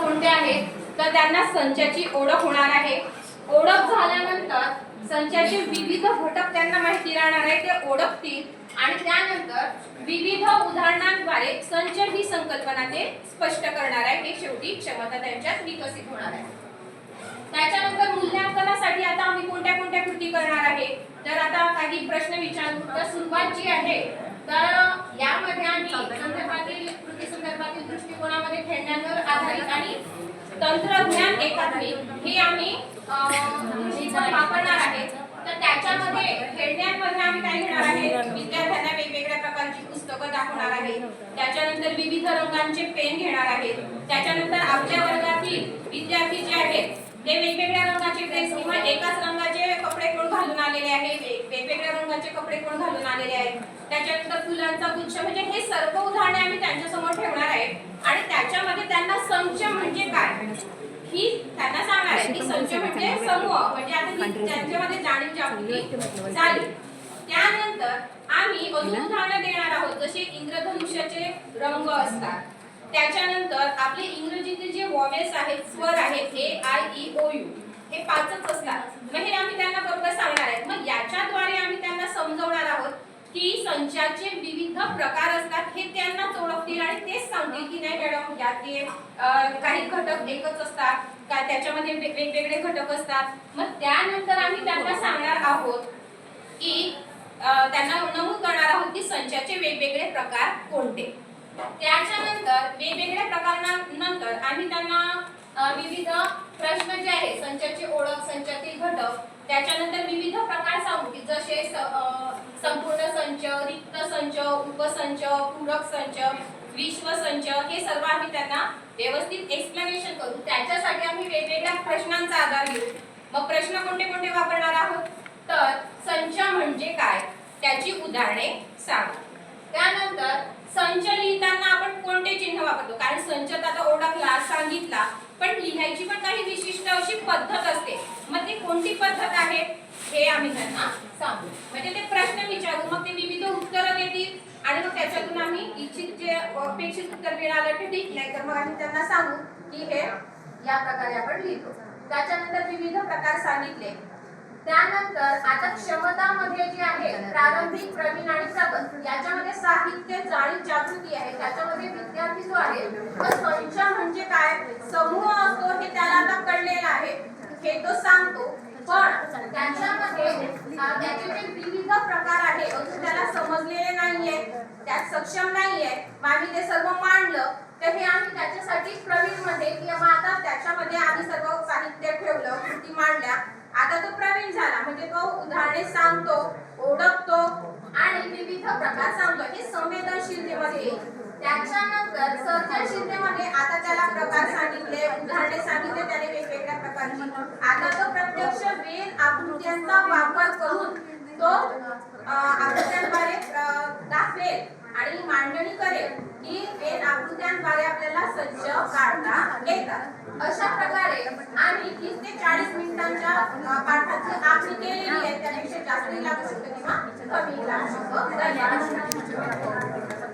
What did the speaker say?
कोणते आहेत? तर त्यांना संचाची ओळख होणार आहे. ओळख झाल्यानंतर संचाचे विविध घटक त्यांना माहिती राहणार आहे. ते ओळखतील आणि त्यानंतर विविध उदाहरणांद्वारे संच ही संकल्पना ते स्पष्ट करणार आहे. हे शेवटी क्षमता त्यांच्यात विकसित होणार आहे. त्याच्यानंतर मूल्यांकनासाठी आता आम्ही कोणत्या कोणत्या कृती करणार आहे? तर आता काही प्रश्न विचारू तर सुरुवात जी आहे तर यामध्ये आम्ही संदर्भातील कृती संदर्भातील तंत्रज्ञान एकात्मिक हे आम्ही वापरणार आहे तर त्याच्यामध्ये खेळण्यांमध्ये आम्ही काय घेणार आहे? विद्यार्थ्यांना वेगवेगळ्या प्रकारची पुस्तकं दाखवणार आहे. त्याच्यानंतर विविध रंगांचे पेन घेणार आहेत. त्याच्यानंतर आपल्या वर्गातील विद्यार्थी जे आहेत ते वेगवेगळ्या रंगाचे ड्रेस किंवा एकाच रंगाचे कपडे कोण घालून आलेले आहे? वेगवेगळ्या रंगाचे कपडे कोण घालून आलेले आहेत? त्याच्यानंतर फुलांचा गुच्छ म्हणजे हे सर्व उदाहरण आम्ही त्यांच्यासमोर ठेवणार आहे आणि त्याच्यामध्ये त्यांना संच म्हणजे काय ही त्यांना सांगणार आहे. की संच म्हणजे समूह. म्हणजे आता ही त्यांच्यामध्ये जाणीव जागृती झाली त्यानंतर आम्ही अजून उदाहरणं देणार आहोत. जसे इंद्रधनुष्याचे रंग असतात. त्याच्यानंतर आपले इंग्रजीचे जे वॉवेल्स आहेत स्वर आहेत A I E O U हे पाचच असतात. मग हे आम्ही त्यांना बरोबर सांगणार आहेत. मग याच्याद्वारे आम्ही त्यांना समजवणार की संचाचे विविध प्रकार असतात हे त्यांनाच ओळखतील आणि तेच सांगतील की नाही मॅडम यातले काही घटक एकच असतात का त्याच्यामध्ये वेगवेगळे घटक असतात. मग त्यानंतर आम्ही त्यांना सांगणार आहोत की त्यांना नमूद करणार आहोत की संचाचे वेगवेगळे प्रकार कोणते. त्याच्यानंतर वेगवेगळे प्रकारानंतर आम्ही त्यांना अ, विविध प्रश्न जे आहे संचाची ओळख संचातील घटक त्याच्यानंतर विविध प्रकार सांगू की जसे संपूर्ण संच रिक्त संच उपसंच पूरक संच विश्व संच हे सर्व आम्ही त्यांना व्यवस्थित एक्सप्लेनेशन करू. त्याच्यासाठी आम्ही वेगवेगळ्या प्रश्नांचा आधार घेऊ. मग प्रश्न कोणते कोणते वापरणार आहोत? तर संच म्हणजे काय? त्याची उदाहरणे सांग. त्यानंतर संच लिहिताना आपण कोणते चिन्ह वापरतो कारण संचात आता ओळखला सांगितला. पण लिहायची पण काही विशिष्ट अशी पद्धत असते. मग ती कोणती पद्धत आहे? हे आम्ही त्यांना सांगू. म्हणजे ते प्रश्न विचारू. मग ते विविध उत्तरं देतील. आणि मग त्याच्यातून आम्ही इच्छित जे अपेक्षित उत्तर मिळालं ते ठीक नाही तर मग आम्ही त्यांना सांगू की हे या प्रकारे आपण लिहितो. त्याच्यानंतर विविध प्रकार सांगितले. त्यानंतर आता क्षमतामध्ये जे आहे प्रारंभिक प्रवीण आणि याच्यामध्ये साहित्य जाणीव जागृती आहे. त्याच्यामध्ये विद्यार्थी जो आहे तो म्हणजे काय? समूह असतो हे त्याला आता कळलेलं आहे. हे तो सांगतो. पण त्याच्यामध्ये त्याचे जे विविध प्रकार आहे अजून त्याला समजलेले नाहीये. त्यात सक्षम नाहीये. मग आम्ही ते सर्व मांडलं तर हे आम्ही त्याच्यासाठी प्रवीणमध्ये किंवा आता त्याच्यामध्ये आम्ही सर्व साहित्य ठेवलं कृती मांडल्या. आता तो प्रवीण झाला. म्हणजे तो उदाहरणे सांगतो ओळखतो. विविध प्रकार सांगतो हे संवेदनशीलतेमध्ये येईल त्याच्यानंतर सर्जनशीलतेमध्ये आता त्याला प्रकार सांगितले उदाहरणे सांगितले त्याने वेगवेगळ्या प्रकारची. आता तो प्रत्यक्ष वेद आकृत्यांचा वापर करून तो आकृत्यांद्वारे दाखवेल आणि मांडणी करेल की वेद आपल्याला संच काढता येतात. अशा प्रकारे आम्ही तीस ते चाळीस मिनिटांच्या पाठाची आखणी केलेली आहे. त्यापेक्षा जास्त लागू शकतो किंवा कमी लागू शकतो. धन्यवाद.